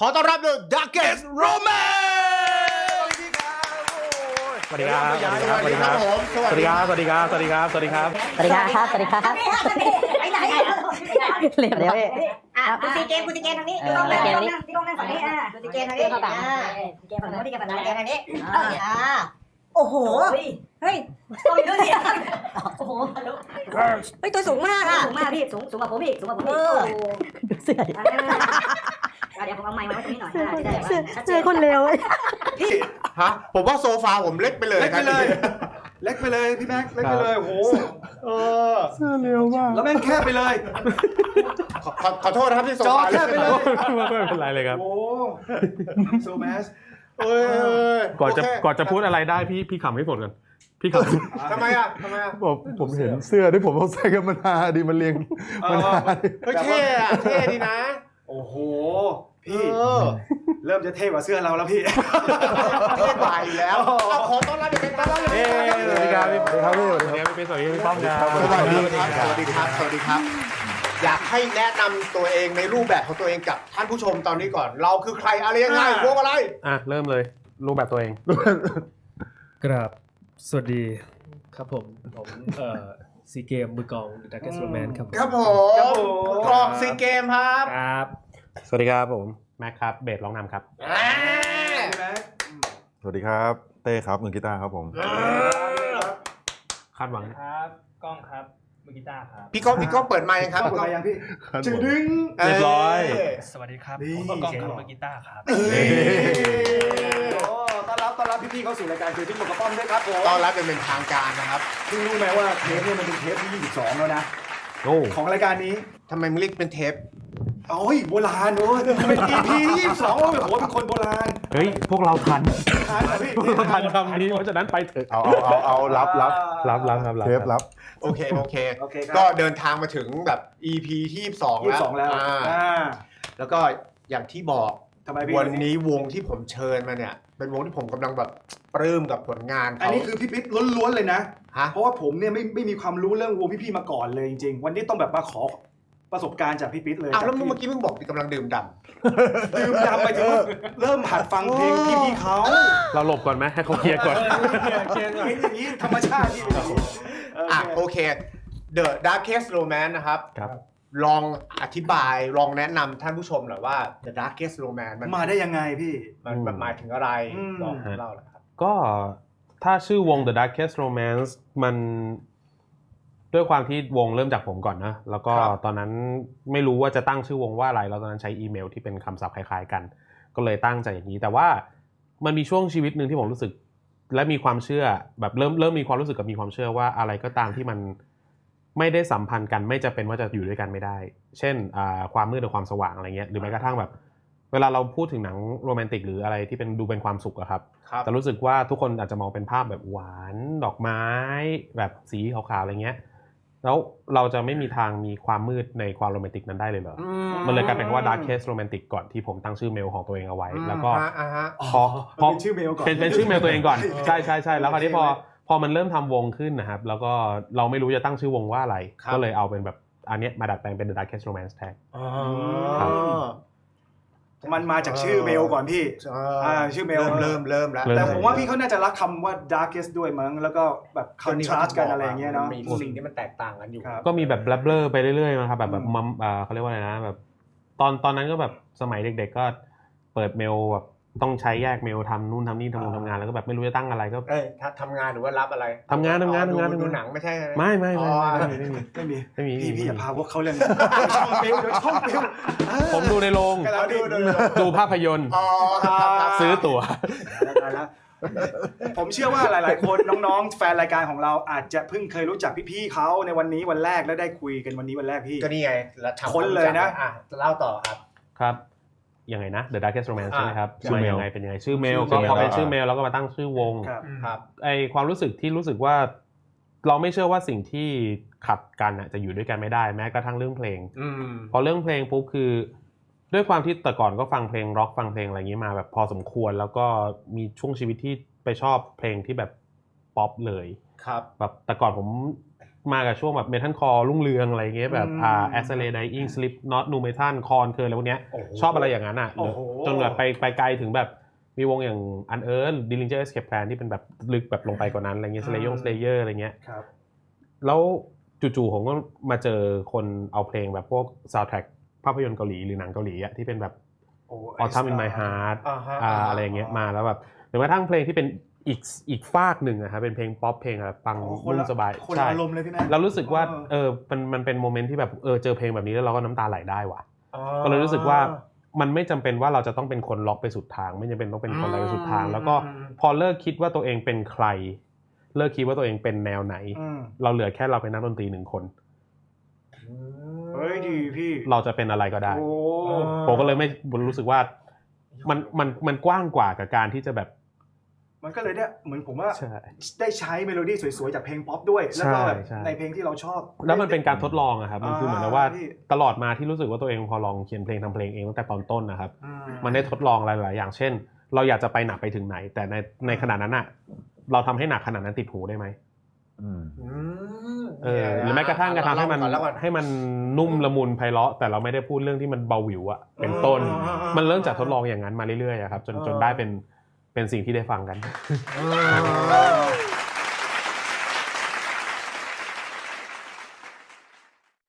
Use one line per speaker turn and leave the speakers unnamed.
ขอต้อนรับเลย Darkest Romance
สวัสดีครับ
สวัสดีครับผม
สวัสดีครับ สวัสดีครับ สวัสดีครับ สวัสดีครับ
สวัสดีครับ สวัสดีครับ
ไปไหน
เรียบร้อย
อะคุณซีเกมคุณซีเกมทางนี้พี่ก้องนั่งพี่ก้องนั่งพี่ก้องนั่งฝั่งนี้อะคุณซีเกมทางนี้อ่าเกมฝั่งโน้นพี่เกมฝั่งนั้นเกมทางนี้อ่าโอ้โห เฮ้ยตัวอยู่ด้วยเนี่ยโอ้โหเฮ้ยตัวสูงมากอะสูงมากพี่ สูงสูงกว่าผมอีก สูงกว่าผมอีก
ดูเสื้อ ดิ
อ่าเดี๋ยวผมเอาไมค์มาไว้ตรงนี้หน่อยอ่าจะได้
เสื้อ
ชัดเจ
เสื้อนคนเร็ว
ฮะผมว่าโซฟาผมเล็กไปเลย
เล็กไป
ครับ
เลย เล็กไปเลยพี่แม็ก เล็กไปเลยโอ้โห
เออ
เสื้อเร็วมาก
แล้วแม่งแคบไปเลย
ขอขอขอโทษนะครับที่โซ
จอ
ฟา
แคบไปเลย
ไม่เป็นไรเลยครับ
โอ้โซแมส
เอ้ย
ก่อนจะ
โเค
ก่อนจะพูดอะไรได้พี่พี่ขำให้ฝนก่อนพี่ข
ทำไมอะทำไมอะ
ผมผมเห็นเสื้อที่ผมเอาใส่กันมันฮาดีมันเรียงมันฮาดี
เฮ้ยเท่อะเท่ดีนะ
โอ้โห
เอ
พี่
อ
เริ่มจะเท่กว่าเสื้อเราแล้วพี่
เท่กว่าอยู่แล้วเอาขอต้อนรับเด็กเป็นต้อนรับเลย
เอ้ยสวัสดีครับพี่
สวัสดีครับพี่สวัส
ส
ดี
วัส
ค
ดี
รับ
ครับพี่เป็นสวัสดีครับพี่ป้อมครับ
สวัสดีครับสวัสดีครับสวัสดีครับ อยากให้แนะนำตัวเองในรูปแบบของตัวเองกับท่านผู้ชมตอนนี้ก่อน เราคือใครอะไรยังไง
อ่า
วงอะไร
อะเริ่มเลย รูปแบบตัวเอง
กราบสวัสดีครับผมผมเอ่อ ซีเกมมือกลองดักเกสโรแมนครับผม
ครับผ
ครับ
ม
ผม
กรอกซีเกมครับ
ครับ
สวัสดีครับผมแม็กครับเบสร้องนำครับ
อ่า
พี่แม็ก
สวัสดีครับ เต้ครับมือกีตาร์ครับผม
คาดหวัง
ครับกล้องครับมือกีตาร์ครับ
พี่ก้องพี่ก้องเปิดไมค์ครับ
เข้าไปยังพี่จึงดึง
เอ้ย
เรียบร้อย
สวัสดีครับ
นี่
ผมกล้องครับมือกีตาร์ครับ
พี่ๆเข้าสู่รายการคือพี่หมวกกระป้อมด้วยครับผม
ต้อนรับเป็นเป็นทางการนะครับ
เพิ่งรู้ไหมว่าเทปเนี่ยมันเป็นเทปที่ 22 แล้วนะ
โอ้
ของรายการนี้
ทำไมมึงเรียกเป็นเทป
โอ้ยโบราณโอ้ยเป็น EP ที่22โอ้ยโอ้โหเป็นคนโบราณ
เฮ้ย พวกเราทัน
ทานเหรอพี่
พวกเราทันคำนี้เพราะฉะนั้นไปเถอะ
เอาเอาเอาเอารับรับ
รับรับครับรับ
เทปรับ
โอเคโอเค
โอเคค
ก็
รับ
เดินทางมาถึงแบบ EP ที่22 แล้ว
22 แล้ว
อ่า
อ่า
แล้วก็อย่างที่บอก
ทำไมพี่
วันนี้วงที่ผมเชิญมาเนี่ย เป็นวงที่ผมกำลังแบบปลื้มกับผลงาน
อัน
เขา
นี้คือพี่ปิ๊ดล้วนๆเลยนะ
ฮะ
เพราะว่าผมเนี่ยไม่ไม่มีความรู้เรื่องวงพี่ๆมาก่อนเลยจริงๆ วันนี้ต้องแบบมาขอประสบการณ์จากพี่ปิ๊ดเลย
อ้าวแล้ว
จาก
เมื่อ
ที่
กี้มึงบอกกำลังดื่มด่
ดื่มดำไปถึงว่าเริ่มหัดฟังเพลงพี่ๆเขา
เราหลบก่อนไหมให้เขาเคลียร์ก่อน
เป็นอย่างนี้ธรรมชาติที่เป็นอย่างนี้ำ
อะโอเค The Darkest Romance นะครับ
ครับ
ลองอธิบายลองแนะนำท่านผู้ชมหน่อยว่า The Darkest Romance มัน
มาได้ยังไงพี่
มันมันหมายถึงอะไร
อืม
ลองเล่าหน่อยครับ
ก็ถ้าชื่อวง The Darkest Romance มันด้วยความที่วงเริ่มจากผมก่อนนะ แล้วก็
ครับ
ตอนนั้นไม่รู้ว่าจะตั้งชื่อวงว่าอะไร แล้วตอนนั้นใช้อีเมลที่เป็นคำศัพท์คล้ายๆกัน ก็เลยตั้งใจอย่างนี้ แต่ว่ามันมีช่วงชีวิตหนึ่งที่ผมรู้สึก และมีความเชื่อแบบเริ่มเริ่มมีความรู้สึกกับมีความเชื่อว่าอะไรก็ตามที่มัน ไม่ได้สัมพันธ์กันไม่จะเป็นว่าจะอยู่ด้วยกันไม่ได้ เช่นอ่าความมืดหรือความสว่างอะไรเงี้ยหรือแม้กระทั่งแบบ เวลาเราพูดถึงหนังโรแมนติกหรืออะไรที่เป็นดูเป็นความสุขอะครับ
ครับ
แต่รู้สึกว่าทุกคนอาจจะมองเป็นภาพแบบหวานดอกไม้ แบบสีขาวๆอะไรเงี้ยแล้วเราจะไม่มีทางมีความมืดในความโรแมนติกนั้นได้เลยเหรอ
อื
มันเลยกลายเป็นว่า Darkest Romantic ก่อนที่ผมตั้งชื่อเมลของตัวเองเอาไว้ แล้วก็
อ่าฮะอ่าฮะ
พอพอ
เป็นชื่อเมลก่อน
เป็นเป็นชื่อเมลตัวเองก่อน ใช่ใช่ใช่แล้วคราวนี้พอ พอมันเริ่มทำวงขึ้นนะครับ แล้วก็เราไม่รู้จะตั้งชื่อวงว่าอะไร
ครับ
ก็เลยเอาเป็นแบบอันเนี้ยมาดัดแปลงเป็น The Darkest Romance Tag
ครับ
มันมาจากชื่อเมลก่อนพี่อ่าชื่อเมล
เริ่มเริ่มเริ่มแล้ว
เริ่
แต่ผมว่าพี่เขาน่าจะรักคำว่า darkest ด้วยมั้ง แล้วก็แบบคอนทราสต์กันอะไรอย่างเงี้ยเนาะ
มีสิ่งที่มันแตกต่างกันอยู่
ครับ
ก็มีแบบแบลเบอร์ไปเรื่อยๆนะครับแบบแบบ
อืม
มัมอ่าเขาเรียกว่าอะไรนะแบบตอนตอนนั้นก็แบบสมัยเด็กๆก็เปิดเมลแบบ ต้องใช้แยกเมลทำนู่นทำนี่ทำงานทำงานแล้วก็แบบไม่รู้จะตั้งอะไรก็
เอ้ยถ้าทำงานหรือว่ารับอะไร
ทำงานทำงาน
อ๋อ
ทำงาน
ดู
ทำงาน
ดูหนังไม่ใช่ไหม
ไม่ไม่ไม่
อ๋อ
ไม่ไม่มีไม่มี
ไม่มี
ไม่มี
พี่พี่อย่าพาพวกเขาเล่นนะช่องเมลเดี๋ยวช่องเมล
ผมดูในโรง
เราดูดูดู
ดูภาพยนตร์
อ๋อครับครับ
ซื้อตั๋ว
ได้แล้วผมเชื่อว่าหลาย ๆ คนน้อง ๆ แฟนรายการของเราอาจจะเพิ่งเคยรู้จักพี่ ๆเขาในวันนี้วันแรกแล้วได้คุยกันวันนี้วันแรกพี่
ก็นี่ไงแล้วทำ
ค้นเลยนะ
อะเล่าต่อครับ
ครับ ยังไงนะ The Darkest Romance
อ่า
ใช่ไหมครับ
ชื่อเมล
ยังไงเป็นยังไงชื่อเมล
ชื่
ก็
อเมล
พอเป็นชื่อเมลแล้วก็มาตั้งชื่อวง
ครับ
ครับ
ไอความรู้สึกที่รู้สึกว่า เราไม่เชื่อว่าสิ่งที่ขัดกันอะจะอยู่ด้วยกันไม่ได้แม้กระทั่งเรื่องเพลง
อืม
พอเรื่องเพลงปุ๊บคือ ด้วยความที่แต่ก่อนก็ฟังเพลงร็อกฟังเพลงอะไรอย่างนี้มาแบบพอสมควรแล้วก็มีช่วงชีวิตที่ไปชอบเพลงที่แบบป๊อปเลย
ครับ
แบบแต่ก่อนผม มากับช่วงแบบเมทัลคอรุ่งเรืองอะไรเงี้ยแบบ
อืม
อ่าแอสเซเลไดอิงสลิปน็อตนูเมทัลคอนเคอร์อะไรพวกเนี้ย
โอ้โห
ชอบอะไรอย่างนั้นอะ
โอ้โห
จนแบบไปไปไกลถึงแบบมีวงอย่างอันเอิร์ดิลิงเจอร์สเคปแพลนที่เป็นแบบลึกแบบลงไปกว่านั้นอะไรเงี้ยสเลยงสเลเยอร์อะไรเงี้ย
ครับ
แล้วจู่ๆผมก็มาเจอคนเอาเพลงแบบพวกซาวด์แทร็กภาพยนตร์เกาหลีหรือหนังเกาหลีอะที่เป็นแบบ
โอ้
ออทัม in my heart
อ่าฮะ
อ่าอะไรอย่างเงี้ยมาแล้วแบบหรือแม้กระทั่งเพลงที่เป็น อีกอีกฟากหนึ่งอะครับเป็นเพลงป๊อปเพลงแบบฟัง
โอ้คน
นุ่
ละ
มสบาย
คนละ
ใช่
อารมณ์เลยพี่นะ
เรารู้สึกว่า
เออ
เออมันมันเป็นโมเมนต์ที่แบบเออเจอเพลงแบบนี้แล้วเราก็น้ำตาไหลได้ว่ะก็เลยรู้สึกว่ามันไม่จำเป็นว่าเราจะต้องเป็นคนล็อกไปสุดทาง ไม่จำเป็นต้องเป็นคนอะไรไปสุดทาง แล้วก็พอเลิกคิดว่าตัวเองเป็นใคร เลิกคิดว่าตัวเองเป็นแนวไหน
อืม
เราเหลือแค่เราเป็นนักดนตรีหนึ่งคน
เฮ้ยดีพี่
เราจะเป็นอะไรก็ได้
โอ้
ผมก็เลยไม่รู้สึกว่ามันมันมันกว้างกว่ากับการที่จะแบบ
มันก็เลยได้เหมือนผมว่า
ใช่
ได้ใช้เมโลดี้สวยๆ จากเพลงป๊อปด้วย แล้วก็แบบ
ใช่
ในเพลงที่เราชอบ
แล้วมันเป็นการทดลองอะครับมันคือเหมือนกับว่า
พี่
ตลอดมาที่รู้สึกว่าตัวเองพอลองเขียนเพลงทำเพลงเองตั้งแต่ตอนต้นนะครับ
อื
มันได้ทดลองหลาย ๆ อย่างเช่น เราอยากจะไปหนักไปถึงไหน แต่ในในขนาดนั้นอะเราทำให้หนักขนาดนั้นติดหูได้ไหม
อืม
เออหรือแม้กระทั่งกระทำให้มัน
เล่าก่อเล่าก่อน
ให้มันนุ่มละมุนไพเราะ แต่เราไม่ได้พูดเรื่องที่มันเบาหวิวอะเป็นต้น มันเริ่มจากทดลองอย่างนั้นมาเรื่อยๆอะครับจนจนได้เป็น เป็นสิ่งที่ได้ฟังกัน